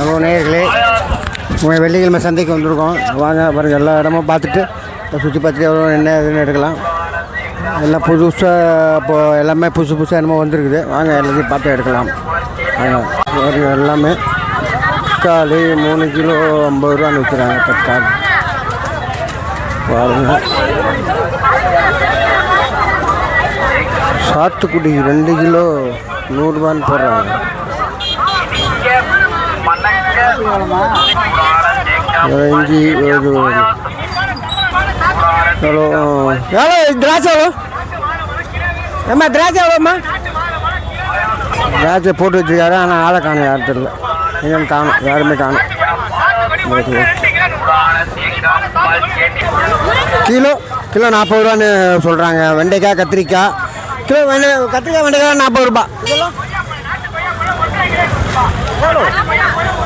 Hello நேயர்களே உங்கள் வெள்ளிக்கிழமை சந்தைக்கு வந்திருக்கோம். வாங்க பாருங்கள் எல்லா இடமும் பார்த்துட்டு சுற்றி பார்த்துட்டு எவ்வளோ என்ன இதுன்னு எடுக்கலாம். எல்லாம் புதுசாக இப்போ எல்லாமே புதுசு புதுசாக என்னமோ வந்திருக்குது. வாங்க எல்லாத்தையும் பார்த்து எடுக்கலாம். வாங்க எல்லாமே. தக்காளி மூணு கிலோ ஐம்பது ரூபான்னு விற்கிறாங்க தக்காளி. பாருங்க. சாத்துக்குடி ரெண்டு கிலோ நூறுரூபான்னு போடுறாங்க. இஞ்சி இது எவ்வளோ எவ்வளோ திராட்சை எவ்வளோ ஏம்மா திராட்சை எவ்வளோம்மா திராட்சை போட்டு வச்சுருக்காரு ஆனால் ஆளை காணும் யாரும் தெரியல. எங்கேயும் காணும் யாருமே காணும். கிலோ கிலோ நாற்பது ரூபான்னு சொல்கிறாங்க வெண்டைக்காய் கத்திரிக்காய். கிலோ வெண்டை கத்திரிக்காய் வெண்டைக்காய் நாற்பது ரூபா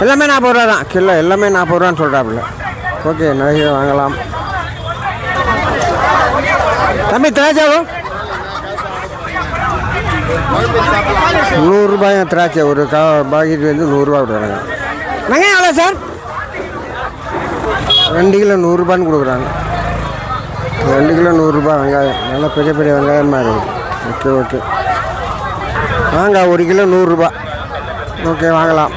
எல்லாமே நாற்பது ரூபா தான். கிலோ எல்லாமே நாற்பது ரூபான்னு சொல்கிறாப்புல ஓகே நிறைய வாங்கலாம். தம்பி திராட்சை நூறுரூபாய் திராட்சை? ஒரு கா பாக்கெட் வந்து நூறுரூவா கொடுக்குறாங்க. வெங்காயம் எவ்வளோ சார்? ரெண்டு கிலோ நூறுரூபான்னு கொடுக்குறாங்க. ரெண்டு கிலோ நூறுரூபா வெங்காயம். நல்லா பெரிய பெரிய வெங்காயமாக இருக்குது ஓகே ஓகே. வாங்க ஒரு கிலோ நூறுரூபா. ஓகே வாங்கலாம்.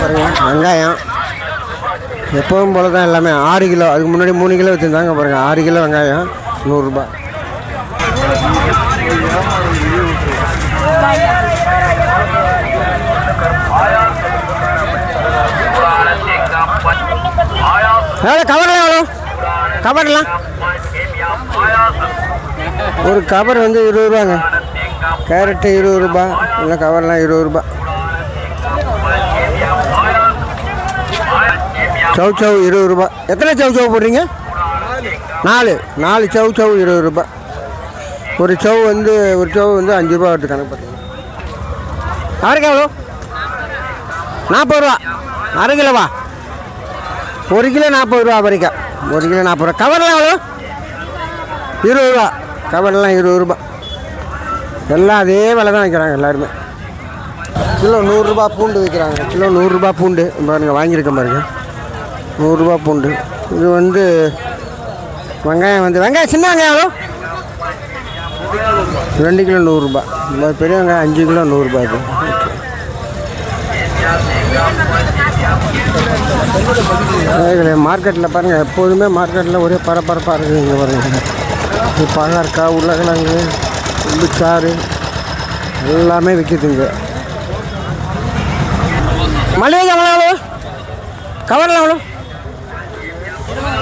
பாருங்கள் வெங்காயம். எப்பவும் போல தான் எல்லாமே. ஆறு கிலோ அதுக்கு முன்னாடி மூணு கிலோ வச்சுருந்தாங்க பாருங்கள் ஆறு கிலோ வெங்காயம் நூறுரூபா. எவ்வளோ கவர்லாம் எவ்வளோ? கவர்லாம் ஒரு கவர் வந்து இருபது ரூபாங்க. கேரட்டு இருபது ரூபா இல்லை கவர்லாம் இருபது ரூபா. சவு சவு இருபது ரூபா. எத்தனை சவு சவு போடுறீங்க? நாலு. நாலு சவு சவு இருபது ரூபா. ஒரு சவு வந்து ஒரு சவு வந்து அஞ்சு ரூபா வருது கணக்கு பார்த்தீங்கன்னா அவரைக்காய் எவ்வளோ நாற்பது ரூபா. அரை கிலோவா ஒரு கிலோ நாற்பது ரூபா வரைக்கும். ஒரு கிலோ நாற்பது ரூபா. கவர்லாம் எவ்வளோ இருபது ரூபா. கவர்லாம் இருபது ரூபா. எல்லாம் அதே விலை தான் வைக்கிறாங்க எல்லாருமே. கிலோ நூறுரூபா பூண்டு விற்கிறாங்க. கிலோ நூறுரூபா பூண்டு. பாருங்க வாங்கியிருக்கேன் பாருங்கள் நூறுரூபா பூண்டு. இது வந்து வெங்காயம் வந்து வெங்காயம் சின்ன வெங்காயம் எவ்வளோ? ரெண்டு கிலோ நூறுரூபா. இந்த பெரிய வெங்காயம் அஞ்சு கிலோ நூறுரூபா இது. மார்க்கெட்டில் பாருங்கள் எப்போதுமே மார்க்கெட்டில் ஒரே பரபரப்பாக இருக்குது இங்கே பாருங்கள் பழம் இருக்கா உருளைக்கிழங்கு உள்ளுச்சாறு எல்லாமே விற்கிதுங்க மளிகை எவ்வளோ? கவரில் எவ்வளோ?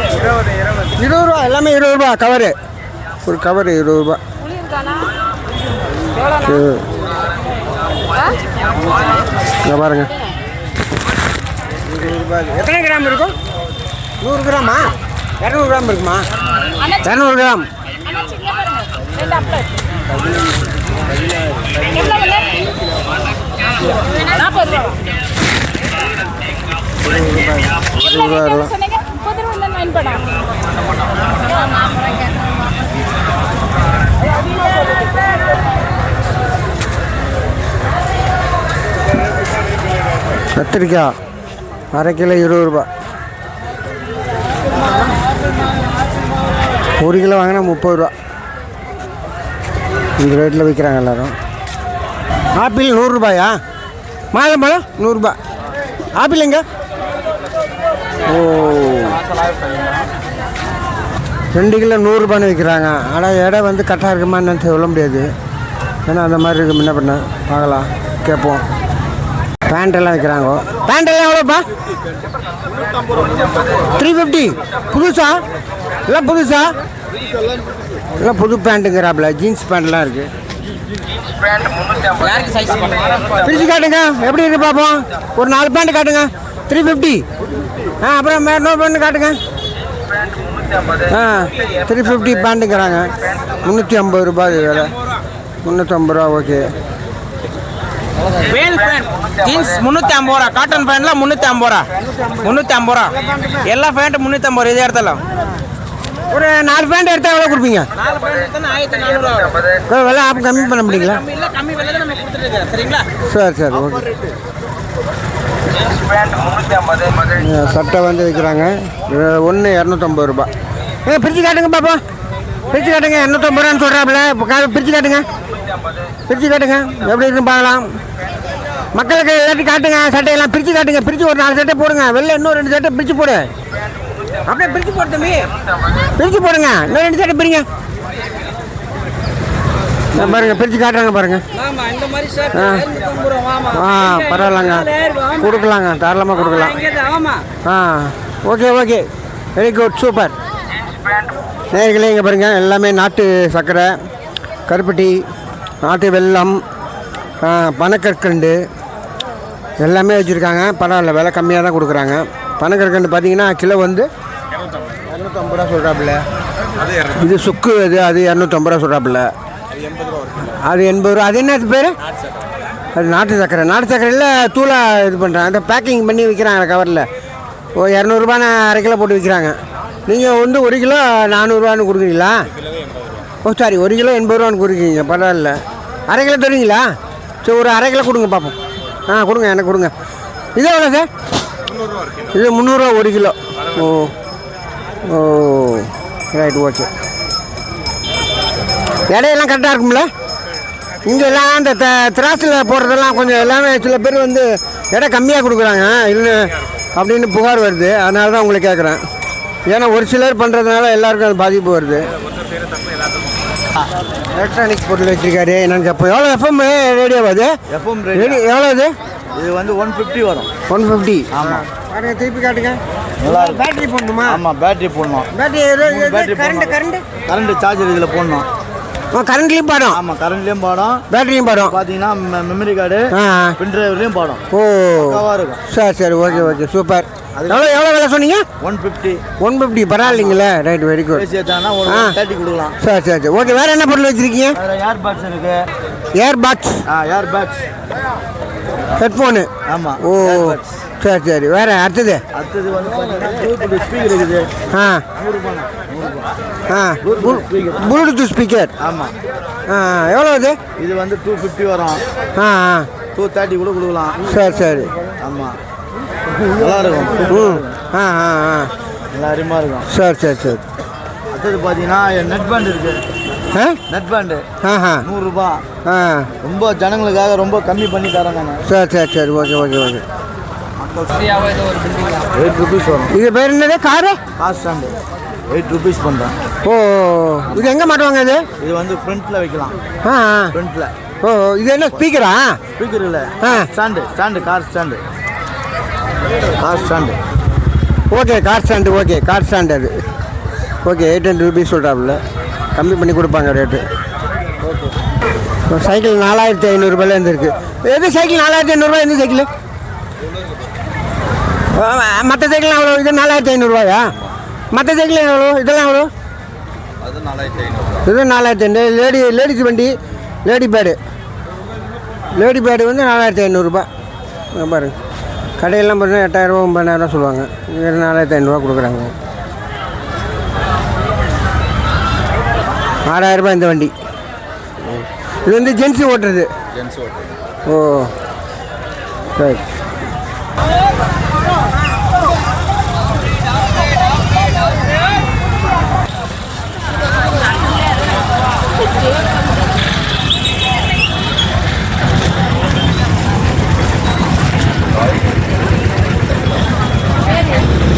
இருபது ரூபா எல்லாமே இருபது ரூபா கவரு. ஒரு கவர் இருபது ரூபா. இங்க பாருங்க. இருபது ரூபா. எத்தனை கிராம் இருக்கும்? நூறு கிராமா? இரநூறு கிராம் இருக்குமா? இரநூறு கிராம். இருபது ரூபா. கத்திரிக்காய் அரை கிலோ இருபது ரூபா. ஒரு கிலோ வாங்கினா முப்பது ரூபா. இந்த ரேட்டில் விற்கிறாங்க எல்லாரும். ஆப்பிள் நூறுரூபாயா மாதுளம்பழம் நூறுரூபா ஆப்பிள் எங்க? ஓ ரெண்டு கிலோ நூறுரூபான்னு விற்கிறாங்க. ஆனால் எடை வந்து கரெக்டாக இருக்குமா என்னன்னு சொல்ல முடியாது. ஏன்னா அந்த மாதிரி இருக்கு. முன்ன பண்ண பார்க்கலாம். கேட்போம். பேண்ட் எல்லாம் விற்கிறாங்க பேண்ட் எல்லாம் எவ்வளோப்பா? த்ரீ ஃபிஃப்டி புதுசா? எல்லாம் புதுசா? எல்லாம் புது பேண்ட்டுங்கிறாப்புல. ஜீன்ஸ் பேண்ட்லாம் இருக்குது பிரிச்சு காட்டுங்க. எப்படி இருக்கு பார்ப்போம் ஒரு நாலு பேண்ட் காட்டுங்க. த்ரீ ஃபிஃப்டி ஆ அப்புறம் இன்னொரு பேண்ட் காட்டுங்க. ஆ த்ரீ ஃபிஃப்டி பேண்ட்டுங்கிறாங்க. முந்நூற்றி ஐம்பது ரூபாய் வேலை. முந்நூற்றம்பது ரூபா ஓகே. வேல் பேண்ட் ஜீன்ஸ் முந்நூற்றி ஐம்பது ரூபா. காட்டன் பேண்ட்லாம் முந்நூற்றி ஐம்பது ரூபா. முந்நூற்றி ஐம்பது ரூபா. எல்லா பேண்ட்டும் முந்நூற்றி ஐம்பது ரூபா. இதே இடத்துல? ஒரு நாலு பேண்ட் எடுத்தால் எவ்வளோ கொடுப்பீங்க? விலை ஆப் கம்மி பண்ண முடியுங்களா? சரி சரி ஓகே. சட்டை வந்து விற்கிறாங்க. ஒன்று இரநூத்தம்பது ரூபா ஏ பிரித்து காட்டுங்க பாப்பா. பிரித்து காட்டுங்க. இரநூத்தம்பது ரூபான்னு சொல்கிறாப்புல இப்போ கா பிரித்து காட்டுங்க. பிரித்து காட்டுங்க. எப்படி இருக்குன்னு பார்க்கலாம். மக்களுக்கு எல்லாத்தையும் காட்டுங்க. சட்டையெல்லாம் பிரித்து காட்டுங்க. பிரித்து ஒரு நாலு சட்டை போடுங்க. வெளில இன்னும் ரெண்டு சட்டை பிரித்து போடு. அப்படியே பிரித்து போடு தம்பி. பிரித்து போடுங்க. இன்னும் ரெண்டு சட்டை பிரிங்க. பாருங்க பிரித்து காட்டுறாங்க பாருங்க. ஆமா இந்த மாதிரி ஷர்ட் ஆ. ஆ பரவாயில்லங்க. கொடுக்கலாங்க தாராளமாக கொடுக்கலாம். ஆமா. ஆ okay okay. Very good super நேர்களே இங்கே பாருங்கள் எல்லாமே நாட்டு சர்க்கரை கருப்பட்டி நாட்டு வெல்லம் பனக்கற்கண்டு எல்லாமே வச்சுருக்காங்க. பரவாயில்ல விலை கம்மியாக தான் கொடுக்குறாங்க. பனக்கற்கண்டு பார்த்தீங்கன்னா கிலோ வந்து இரநூத்தம்பது. ரூபா சொல்கிறாப்புல இது சுக்கு இது அது இரநூத்தம்பது ரூபா சொல்கிறாப்புல அது எண்பது ரூபா. அது என்ன பேர்? அது நாட்டு சக்கரை. நாட்டு சக்கரையில் தூளாக இது பண்ணுறாங்க அந்த பேக்கிங் பண்ணி விற்கிறாங்க கவரில் ஓ இரநூறுபான்னு அரை கிலோ போட்டு விற்கிறாங்க நீங்கள் வந்து ஒரு கிலோ நானூறுரூவான்னு கொடுக்குறீங்களா? ஓ சாரி. ஒரு கிலோ எண்பது ரூபான்னு கொடுக்குறீங்க. பரவாயில்ல. அரை கிலோ தருவீங்களா? சரி ஒரு அரை கிலோ கொடுங்க பார்ப்போம் ஆ கொடுங்க. எனக்கு கொடுங்க. இது எவ்வளோ சார்? இது முந்நூறுரூவா ஒரு கிலோ. ஓ. ஓ. ரைட் ஓகே எடையெல்லாம் கரெக்டாக இருக்கும்ல? இங்கே எல்லாம் இந்த த திராசில் போடுறதெல்லாம் கொஞ்சம் எல்லாமே சில பேர் வந்து எடை கம்மியாக கொடுக்குறாங்க. இல்லை அப்படின்னு புகார் வருது. அதனால தான் உங்களை கேட்குறேன் ஏன்னா ஒரு சிலர் பண்ணுறதுனால எல்லாருக்கும் அது பாதிப்பு வருது. எலக்ட்ரானிக் பொருள் வச்சிருக்காரு. என்னன்னு கேட்போம் எவ்வளோ எஃப்எம் ரேடியோ அது? எஃப்எம் ரேடியோ எவ்வளோ இது இது வந்து ஒன் ஃபிஃப்டி வரும். ஒன் ஃபிஃப்டி ஆமா. பாருங்க திருப்பி காட்டுங்க. நல்லா. பேட்டரி போடணுமா? ஆமாம் பேட்டரி போடணும். Battery current. Current current charger இதில் போடணும். கரண்ட்லேயும் பாடும். ஆமாம் கரண்ட்லேயும் பாடும். பேட்டரியும் பாடும். பார்த்தீங்கன்னா மெமரி கார்டு பின் டிரைவ்லேயும் பாடும். ஓ. இருக்கும். சரி சரி ஓகே ஓகே சூப்பர். எவ்வளோ எவ்வளோ விலை சொன்னீங்க? ஒன் ஃபிஃப்டி ஒன் ஃபிஃப்டி பரவாயில்லைங்களே. Right very good. தேர்ட்டி கொடுக்கலாம். சரி சரி சரி. ஓகே வேறு என்ன பொருள் வச்சுருக்கீங்க? ஏர் பேட்ஸ் இருக்கு. ஏர் பாட்ஸ் ஆ ஏர் பேட்ஸ் ஹெட்ஃபோனு ஆமாம் ஓ சரி சரி. வேறு அடுத்தது? அடுத்தது வந்து ஸ்பீக்கர் இருக்குது. ஆ. ஆ ப்ளூடூத் ஸ்பீக்கர் ஆமாம் ஆ எவ்வளோ இது இது வந்து டூ ஃபிஃப்டி வரும். ஆ ஆ. டூ தேர்ட்டி கூட கொடுக்கலாம். சரி சரி. ஆமாம் நல்லா இருக்கும். ம் ஆ ஆ ஆ. நல்லா அருமையாக இருக்கும். சரி சரி சரி. அடுத்தது பார்த்தீங்கன்னா நெட் பேண்ட் இருக்கு. ஆ? நெட் பேண்டு நூறுரூபா. ஆ. ரொம்ப ஜனங்களுக்காக ரொம்ப கம்மி பண்ணி நான் சரி சரி சரி. Okay okay okay. Eight rupees வரும். இது பேர் என்னது? Car? Cost stand eight rupees பண்ணுறேன் ஓ இது எங்கே மாட்டுவாங்க இது இது வந்து ஃப்ரண்ட்டில் வைக்கலாம். ஆ. ஃப்ரண்ட்டில் ஓ இது என்ன ஸ்பீக்கரா? ஸ்பீக்கர் இல்லை. ஆ. Stand stand car stand. Car stand. Okay car stand okay car stand அது. ஓகே எயிட் ஹண்ட்ரட் ருபீஸ் சொல்கிறாப்புல கம்மி பண்ணி கொடுப்பாங்க ரேட்டு. சைக்கிள் நாலாயிரத்தி ஐநூறுரூபாயிலேருந்து இருக்குது எது சைக்கிள் நாலாயிரத்தி ஐநூறுரூவா எந்த சைக்கிள்? மற்ற சைக்கிள் எவ்வளோ இது நாலாயிரத்தி ஐநூறுரூவாயா மற்ற சைக்கிள் எவ்வளோ இதெல்லாம் எவ்வளோ இது நாலாயிரத்தி ஐநூறு. லேடி லேடிஸ் வண்டி லேடி பேடு. லேடி பேடு வந்து நாலாயிரத்தி ஐநூறுரூபா பாருங்க. கடையெல்லாம் பார்த்தீங்கன்னா எட்டாயிரரூபா ஒம்பதாயிரம் சொல்லுவாங்க. இங்கே நாலாயிரத்தி ஐநூறுரூவா கொடுக்குறாங்க. ஆறாயிரரூபா இந்த வண்டி. இது வந்து ஜென்ஸு ஓட்டுறது. ஓ. ரைட்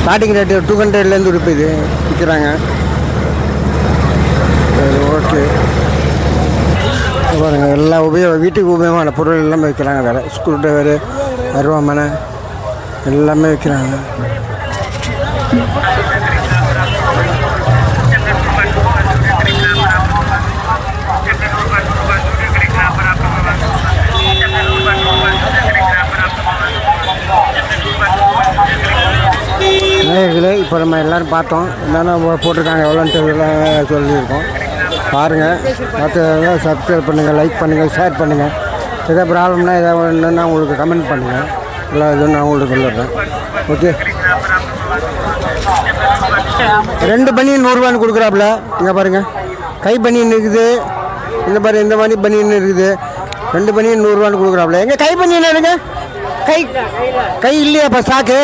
ஸ்டார்டிங் ரேட்டு டூ ஹண்ட்ரட்லேருந்து இருக்குது விற்கிறாங்க. சரி ஓகே பாருங்க எல்லா உபயோக வீட்டுக்கு உபயோகமான பொருள் எல்லாமே விற்கிறாங்க வேறு ஸ்க்ரூ ட்ரைவரு அருவாமனை எல்லாமே விற்கிறாங்க. நேயர்களே இப்போ நம்ம எல்லோரும் பார்த்தோம். என்னென்ன போட்டிருக்காங்க எவ்வளோன்ட்டு சொல்லியிருக்கோம். பாருங்கள் பார்த்து சப்ஸ்கிரைப் பண்ணுங்கள் லைக் பண்ணுங்கள் ஷேர் பண்ணுங்கள் எதாவது ப்ராப்ளம்னா எதாவது ஒன்றுன்னா உங்களுக்கு கமெண்ட் பண்ணுங்கள் எல்லா இதுவும் நான் உங்களுக்கு சொல்லிடுறேன். ஓகே ரெண்டு பனியன் நூறுரூவான்னு கொடுக்குறாப்புல. இங்கே பாருங்கள் கை பனியன் இருக்குது. இந்த மாதிரி இந்த மாதிரி பனியன் இருக்குது. ரெண்டு பண்ணி நூறுரூவான்னு கொடுக்குறாப்புல. எங்கள் கை பண்ணி என்னங்க? கை கை இல்லையா இப்போ ஸ்டாக்கு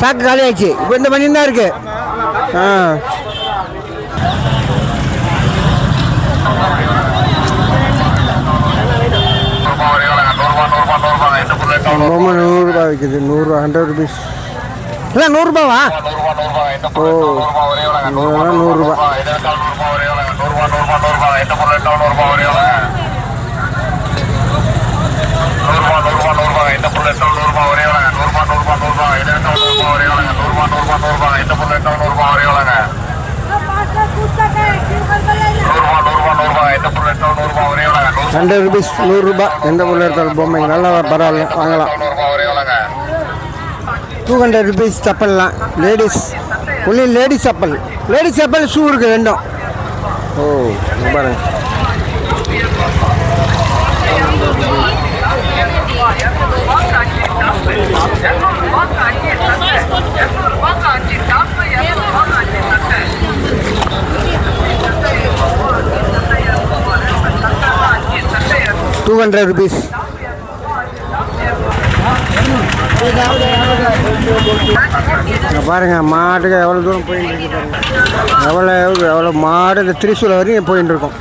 ஸ்டாக்கு காலி ஆயிடுச்சு இப்போ இந்த பண்ணி தான் இருக்கு ஆ ரொம்ப நூறுரூபா விற்குது நூறுரூவா ஹண்ட்ரட் ருபீஸ் இல்லை நூறுரூபாவா ஓ நூறுரூவா நூறுரூபா ஹண்ட்ரட் ருபீஸ் நூறுரூபா எந்த பொருள் எடுத்தாலும் பொம்மை நல்லா பரவாயில்ல வாங்கலாம். Two hundred rupees செப்பல்லாம் ladies only ladies chappal ladies chappal shoe இருக்குது ரெண்டும். ஓ பாருங்க. டூ ஹண்ட்ரட் ருபீஸ் பாருங்க மாட்டுக்கு எவ்வளோ தூரம் போயிட்டு இருக்கு பாருங்க. எவ்வளோ எவ்வளோ எவ்வளோ மாடு இந்த திரிசூல வரையும் போயிட்டு இருக்கோம்.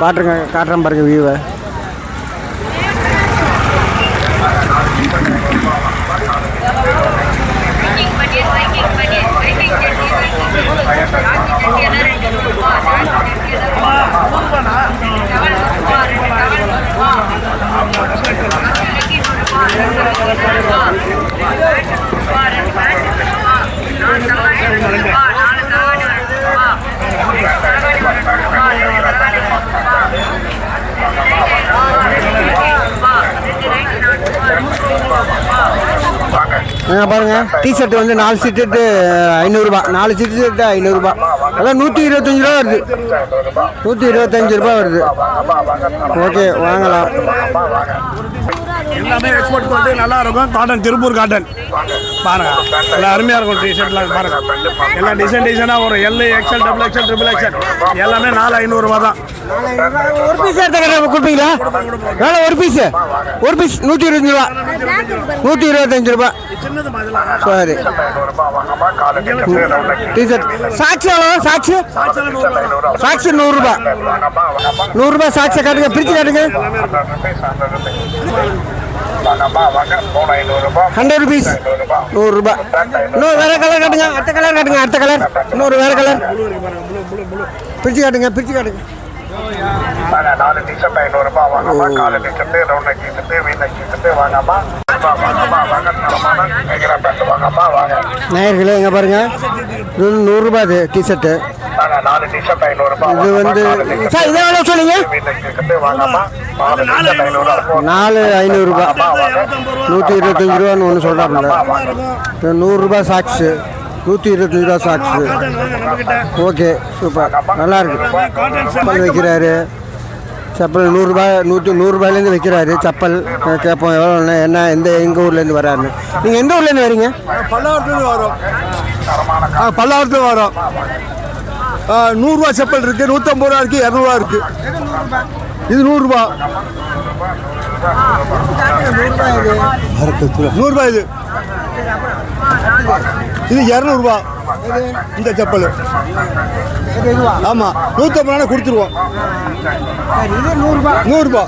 பாட்டுருங்க காட்டுறேன் பாருங்க வியூவை ஆ பாருங்க டிஷர்ட் வந்து நாலு சீட்டு ஐநூறுரூபா நாலு சீட்டு ஐநூறுரூபா அதான் நூற்றி இருபத்தஞ்சி ரூபா வருது. நூற்றி இருபத்தஞ்சி ரூபா வருது. ஓகே வாங்கலாம். எல்லாமே எக்ஸ்போர்ட் குவாலிட்டி நல்லா இருக்கும். காட்டன் திருப்பூர் காட்டன் பாருங்க. நல்லா அருமையாக இருக்கும் டிஷர்ட்லாம் பாருங்க. எல்லாம் டிசைன் டிசைனாக வரும். L XL double XL triple XL எல்லாமே நாலு ஐநூறுரூவா தான். ஒரு பீஸ் எடுத்த கொடுப்பீங்களா? வேலை ஒரு பீஸ் ஒரு பீஸ் நூற்றி இருபத்தஞ்சி ரூபா. நூற்றி இருபத்தஞ்சு ரூபா. சரி. டிஷர்ட் சாட்சி எவ்வளோ சாட்சி சாட்சி நூறுரூபா. நூறுரூபா சாட்சியை காட்டுங்க. பிரித்து காட்டுங்க. ஹண்ட்ரட் ருபீஸ் நூறுரூபா. இன்னொரு வேறு கலர் காட்டுங்க. அடுத்த கலர் காட்டுங்க அடுத்த கலர் இன்னொரு வேறு கலர் பிரித்து காட்டுங்க பிரித்து காட்டுங்க. நாலு டிஷர்ட் ஐநூறு ரூபாய் வாங்கம்மா காலை T shirt round neck T shirt V neck T shirt வாங்கம்மா நேயர்களே இங்கே பாருங்க நூறுரூபா இது டிஷர்ட்டு இது வந்து சார் இதை எவ்வளோ சொன்னீங்க நாலு ஐநூறுரூபா நூற்றி இருபத்தஞ்சி ரூபான்னு ஒன்று சொல்கிறாப்புல நூறுரூபா சாக்ஸு நூற்றி இருபத்தஞ்சி ரூபா சாக்ஸு ஓகே சூப்பர். நல்லாயிருக்கு செப்பல் வைக்கிறாரு. செப்பல் நூறுரூபா நூற்றி நூறுரூபாயிலேருந்து வைக்கிறாரு செப்பல். கேட்போம் எவ்வளோ என்ன எந்த எங்கள் ஊர்லேருந்து வராருன்னு. நீங்கள் எந்த ஊர்லேருந்து வரீங்க? பல்லாவரத்துலேருந்து வரோம். ஆ பல்லாவரத்துல வரோம். ஆ, நூறுரூவா செப்பல் இருக்குது நூற்றம்பது ரூபா இருக்குது இரநூறுவா இருக்குது இது நூறுரூபா நூறுரூபா இது. இது இரநூறுபா இந்த செப்பல். ஆமாம் நூற்றம்பது ரூபா கொடுத்துருவோம். இது நூறுரூபா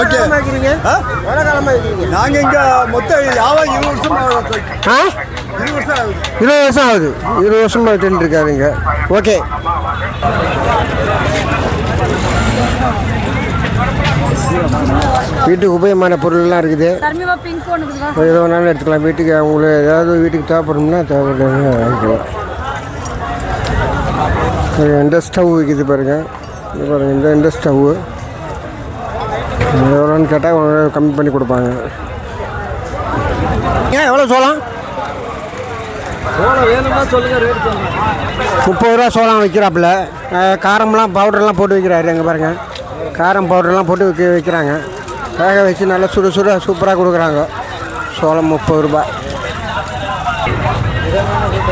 ஓகே. நாங்கள் இங்கே மொத்தம் யாவம் இருபது வருஷம் இருபது வருஷம் ஆகுது. இருபது வருஷம் ஆகுது. இருபது வருஷமா விட்டுட்டு இருக்காருங்க ஓகே. வீட்டுக்கு உபயோகமான பொருள்லாம் இருக்குது. எது வேணாலும் எடுத்துக்கலாம். வீட்டுக்கு அவங்களுக்கு ஏதாவது வீட்டுக்கு தேவைப்படும்னா தேவைப்படுங்க வாங்கிக்கலாம் இந்த ஸ்டவ் விற்கிது பாருங்க. இது பாருங்க இந்த இந்த ஸ்டவ்வு எவ்வளோன்னு கேட்டால் கம்மி பண்ணி கொடுப்பாங்க. ஏன் எவ்வளோ சோளம்? முப்பது ரூபா சோளம் வைக்கிறாப்புல காரம்லாம் பவுடர்லாம் போட்டு வைக்கிறாரு அங்கே பாருங்கள் காரம் பவுடர்லாம் போட்டு வைக்க வைக்கிறாங்க. வேக வச்சு நல்லா சுடு சுட சூப்பராக கொடுக்குறாங்க. சோளம் முப்பது ரூபா.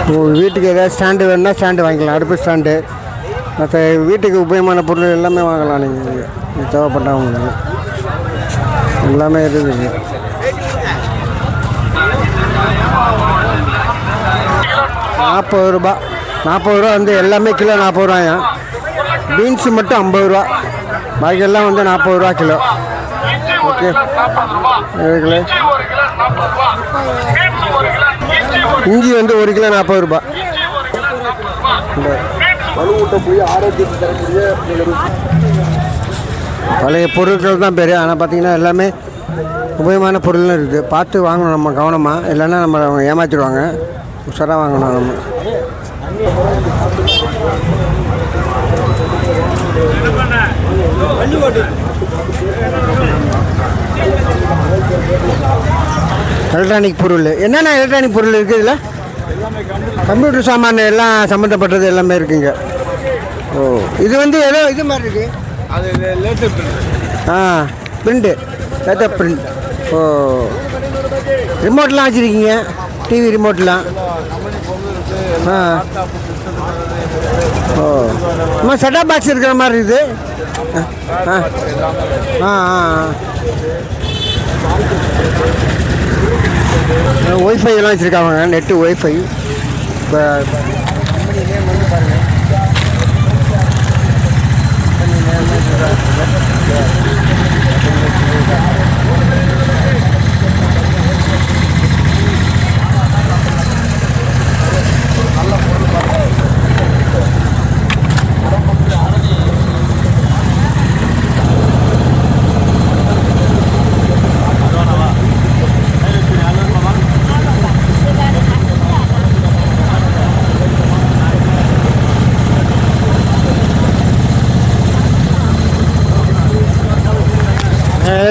உங்கள் வீட்டுக்கு ஏதாவது ஸ்டாண்டு வேணுன்னா ஸ்டாண்டு வாங்கிக்கலாம். அடுப்பு ஸ்டாண்டு மற்ற வீட்டுக்கு உபயோகமான பொருள் எல்லாமே வாங்கலாம் நீங்கள் தேவைப்பட்டவங்களுக்கு தேவைப்பட்டா உங்களுக்கு. எல்லாமே இருக்குது. நாற்பது ரூபா. நாற்பது ரூபா வந்து எல்லாமே கிலோ நாற்பது ரூபாயா பீன்ஸு மட்டும் ஐம்பது ரூபா. பாக்கியெல்லாம் வந்து நாற்பது ரூபா கிலோ. ஓகே இஞ்சி வந்து ஒரு கிலோ நாற்பது ரூபா. இந்த பழைய பொருட்கள் தான் பெரிய. ஆனால் பார்த்தீங்கன்னா எல்லாமே உபயோகமான பொருள்னு இருக்குது. பார்த்து வாங்கணும் நம்ம கவனமாக இல்லைன்னா நம்ம அவங்க ஏமாற்றிடுவாங்க உஷாராக வாங்கணும் நம்ம. எலக்ட்ரானிக் பொருள். என்னென்ன எலக்ட்ரானிக் பொருள் இருக்குது இதில்? கம்ப்யூட்டர் சாமான் எல்லாம் சம்மந்தப்பட்டது எல்லாமே இருக்குங்க. ஓ இது வந்து ஏதோ இது மாதிரி இருக்குது அது லேட்டஸ்ட் ஆ பிரிண்ட்டு லேட்டப் பிரிண்ட் ஓ. ரிமோட்லாம் வச்சுருக்கீங்க? டிவி ரிமோட்லாம் ஓ. அம்மா செட்டாப் பாக்ஸ் இருக்கிற மாதிரி இது. ஆ. ஆ ஆ ஒய்ஃபை எல்லாம் வச்சுருக்காங்க. நெட்டு ஒய்ஃபை இப்போ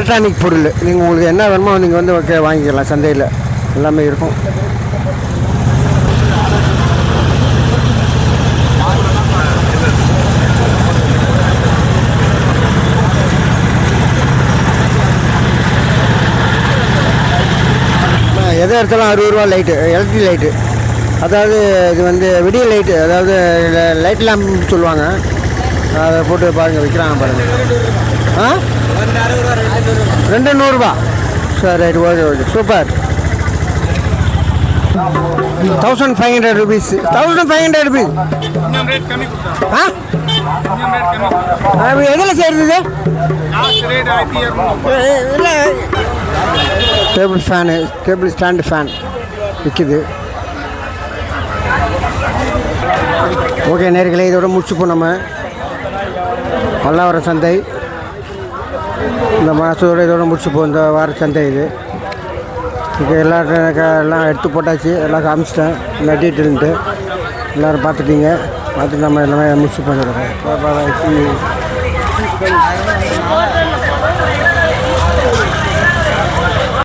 எலக்ட்ரானிக் பொருள். நீங்கள் உங்களுக்கு என்ன வேணுமோ நீங்கள் வந்து ஓகே வாங்கிக்கலாம். சந்தையில் எல்லாமே இருக்கும். எதை எடுத்தாலும் அறுபது ரூபா லைட்டு எலக்ட்ரிக் லைட்டு அதாவது இது வந்து விடிய லைட்டு அதாவது லைட் லேம்ப் சொல்லுவாங்க. அதை போட்டு பாருங்கள் விற்கிறாங்க பாருங்கள் ஆ? ரெண்டு நூறுபா. சரி right okay okay. Super. Thousand five hundred rupees thousand five hundred rupees ஆ? அது எதில் சேர்ந்தது இல்லை. Table fan table stand fan விற்கிது ஓகே நேர்களை இதோட முடிச்சுப்போம் நம்ம. பல்லாவர சந்தை. இந்த மாதத்தோட இதோட முடிச்சுப்போம் இந்த வார சந்தை இது. இங்கே எல்லாம் எல்லாம் எடுத்து போட்டாச்சு எல்லாம் காமிச்சிட்டேன் இந்த டீட்டெயில்ன்ட்டு. எல்லோரும் பார்த்துட்டீங்க. பார்த்துட்டு நம்ம எல்லாமே முடிச்சு பண்ணிடுறோம்